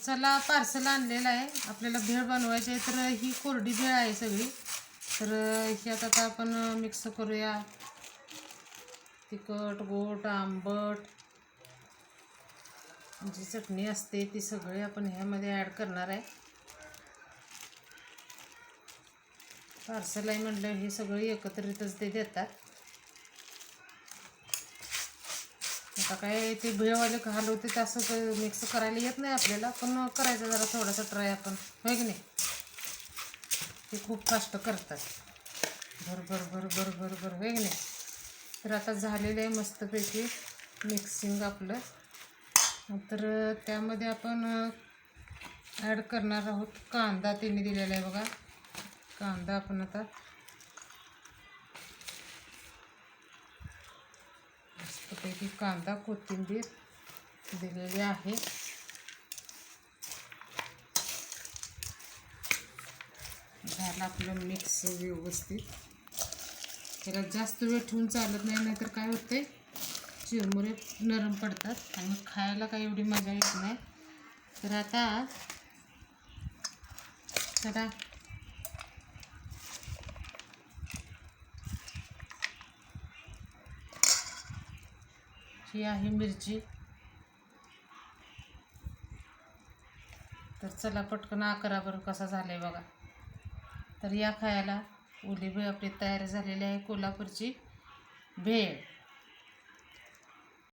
चला पार्सल आणलेलं आहे. आपल्याला भेळ बनवायची आहे तर ही कोरडी भेळ आहे सगळी. तर ह्यात आता आपण मिक्स करूया. तिखट गोट आंबट. जी चटणी असते ती सगळी आपण ह्यामध्ये ॲड करणार आहे. पार्सल आहे म्हटलं हे सगळं एकत्रितच ते देतात. आता काय ते भेळवाले घालवते ते असं मिक्स करायला येत नाही आपल्याला पण करायचं जरा थोडासा ट्राय आपण. होय की नाही? ते खूप फास्ट करतात. भर भर भर भर भर भर. होय की नाही? तर आता झालेलं आहे मस्तपैकी मिक्सिंग आपलं. तर त्यामध्ये आपण ॲड करणार आहोत कांदा. त्यांनी दिलेला आहे बघा. कांदा आपण आता मस्तपैकी कांदा कोथिंबीर दिलेली आहे. झालं आपलं मिक्स व्यवस्थित. त्याला जास्त वेळ ठेवून चालत नाही नाहीतर काय होते चिरमुरे नरम पडतात आणि खायला काही एवढी मजा येत नाही. तर आता चला ही आहे मिरची. तर चला पटकन अकरा बरं कसा झालाय बघा. तर या खायला ओली आपली तयार झालेली आहे कोल्हापूरची भेळ.